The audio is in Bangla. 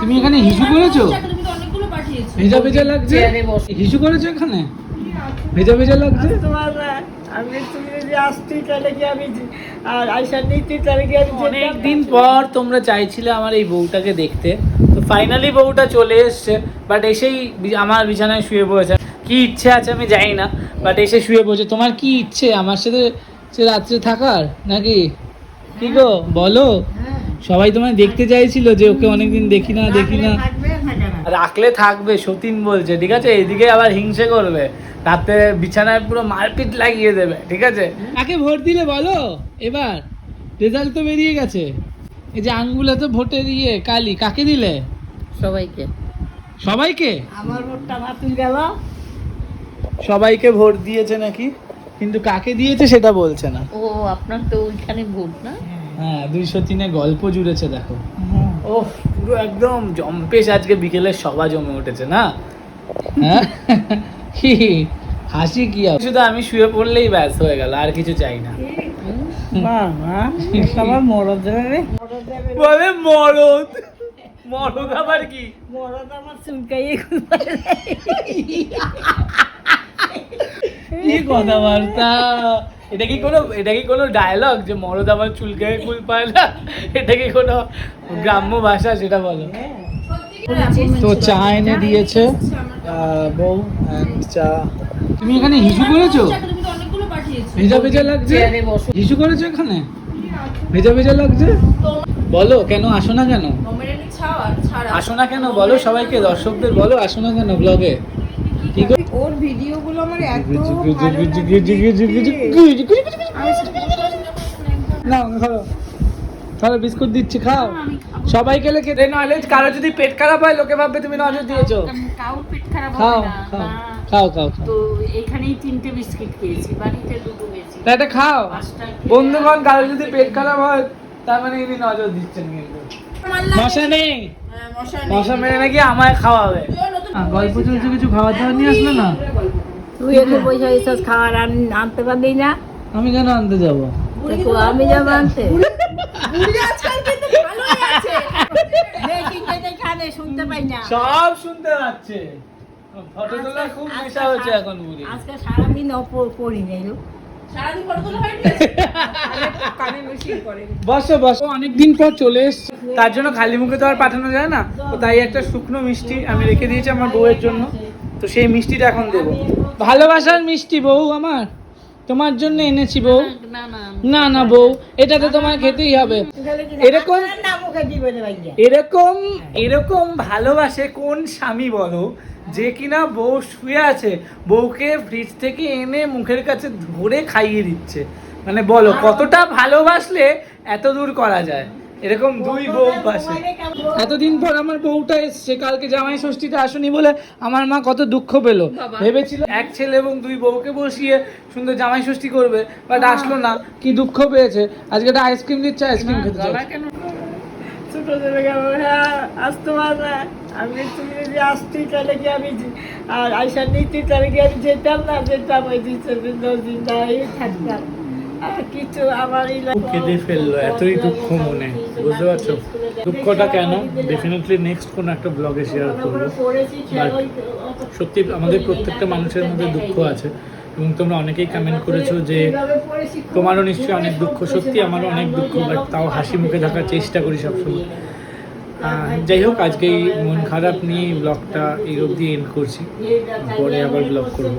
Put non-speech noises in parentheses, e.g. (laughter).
তুমি এখানে হিসু করেছ? তুমি তো অনেকগুলো ভেজা ভেজা লাগছে? হিসু করেছ এখানে? ভেজা ভেজা লাগছে? তোমার আমি তুমি যদি আসতি তাহলে কি আমি আর আইসা নিতি তাহলে কি আমি অনেক দিন পর তোমরা চাইছিলে আমার এই বউটাকে দেখতে। তো ফাইনালি বউটা চলে এসছে বাট এসেই আমার বিছানায় শুয়ে পড়েছে। কি ইচ্ছে আছে আমি জানি না বাট এসে শুয়ে পড়েছে। তোমার কি ইচ্ছে? আমার সাথে রাত্রে থাকার নাকি? কি গো বলো। সবাই তোমায় দেখতে চাইছিল যে ওকে অনেকদিন দেখি না দেখি না। রাখলে থাকবে সতীন বলছে ঠিক আছে? এদিকে আবার হিংসে করবে। রাতে বিছানায় পুরো মারপিট লাগিয়ে দেবে ঠিক আছে? কাকে ভোট দিলে বলো? এবার রেজাল্ট তো বেরিয়ে গেছে। এই যে আঙ্গুলে তো ভোটের ইয়ে কালি কাকে দিলে? সবাইকে। সবাইকে? আমার ভোটটা বাতিল গেল। সবাইকে ভোট দিয়েছে নাকি? কিন্তু কাকে দিয়েছে সেটা বলছে না। ও আপনার তো ওইখানে ভোট না? হ্যাঁ দুইশো তিনে গল্প জুড়েছে দেখো। ও পুরো একদম জম্পেশ আজকে বিকেলে সভা জমে উঠেছে না? হ্যাঁ? কি হাসি কি আর? শুধু আমি শুয়ে পড়লেই ব্যাস হয়ে গেল আর কিছু চাই না। আমার মরদ বলে মরদ। মরদ আবার কি? মরদ আমার চুলকাইয়ে কি কথাবার্তা? এটা কি কোনো এটা কি কোনো ডায়লগ যে মরদ আমার চুলকে কুল পায় না? এটা কি কোনো গ্রাম্য ভাষা সেটা বলো? তো চা এনে দিয়েছে বউ চা। তুমি এখানে হিসু করেছ? তুমি তো অনেকগুলো পাঠিয়েছো। ভেজা ভেজা লাগছে? চেয়ারে হিসু করেছ এখানে? ভেজা ভেজা লাগছে? বলো কেন আসো না কেন? আসো না কেন বলো সবাইকে দর্শকদের বলো আসো না কেন ব্লগে? ওর ভিডিওগুলো আমার এত। নাও খাও তাহলে বিস্কুট দিচ্ছি খাও সবাই গেলে খেতে কারও যদি পেট খারাপ হয় লোকে ভাববে তুমি নজর দিয়েছ কাউর পেট খারাপ খাও খাও খাও তো এখানেই তিনটে বিস্কিট পেয়েছি বাড়িতে দুটো পেয়েছি তা এটা খাও বন্ধুগণ কারও যদি পেট খারাপ হয় তার মানে ইনি নজর দিচ্ছেন কিন্তু মশা নেই। হ্যাঁ, মশা মশা মেরে নাকি আমায় খাওয়াবে। গল্প চলছে কিছু খাবার দাবার নিয়ে আসলে না? তুই এত পয়সা এসব খাবার আনতে পারলি না? আমি কেন আনতে যাব? আমি যাব আনতে। বুড়ি আজকাল কিন্তু ভালোই আছে। দেখি খেতে খানে শুনতে পাই না। সব শুনতে পাচ্ছে। ফটো তোলা খুব নেশা হচ্ছে এখন আজকে সারাদিন অপর করি নাই। (laughs) বসো বসো। অনেকদিন পর চলে এসছে। তার জন্য খালি মুখে তো আর পাঠানো যায় না। তো তাই একটা শুকনো মিষ্টি আমি রেখে দিয়েছি আমার বউয়ের জন্য। তো সেই মিষ্টিটা এখন দেবো। ভালোবাসার মিষ্টি বউ আমার। তোমার জন্য এনেছি বউ। না না বউ এটা তো তোমার খেতেই হবে। এরকম এরকম এরকম ভালোবাসে কোন স্বামী বলো যে কিনা বউ শুয়ে আছে বউকে ফ্রিজ থেকে এনে মুখের কাছে ধরে খাইয়ে দিচ্ছে? মানে বলো কতটা ভালোবাসলে এত দূর করা যায়? এরকম দুই বউ পাশে। এতদিন পর আমার বউটা এসছে কালকে জামাই ষষ্ঠীতে আসুনি বলে আমার মা কত দুঃখ পেল। ভেবেছিল এক ছেলে এবং দুই বউকে বসিয়ে সুন্দর জামাই ষষ্ঠী করবে বাট আসলো না। কি দুঃখ পেয়েছে? আজকে একটা আইসক্রিম দিচ্ছে আইসক্রিম খেতে। কেন? ছোট ছেলে গেল হ্যাঁ আসতে পারবে। না। আমি তুমি যদি আসতি তাহলে কি আমি যে- আর আইসা নিতি তাহলে কি আমি যেতাম না? যেতাম ওই দিন সেদিন দশ দিন দাঁড়িয়ে থাকতাম। কিছু আমার কেঁদে ফেলল? এতই দুঃখ মনে। বুঝতে পারছ? দুঃখটা কেন? ডেফিনেটলি নেক্সট কোনো একটা ব্লগে শেয়ার করব। সত্যি আমাদের প্রত্যেকটা মানুষের মধ্যে দুঃখ আছে। এবং তোমরা অনেকেই কমেন্ট করেছ যে তোমারও নিশ্চয়ই অনেক দুঃখ। সত্যি আমারও অনেক দুঃখ বাট তাও হাসি মুখে থাকার চেষ্টা করি সবসময়। যাই হোক আজকে এই মন খারাপ নিয়ে ব্লগটা এই অবধি এন্ড করছি। পরে আবার ব্লগ করব।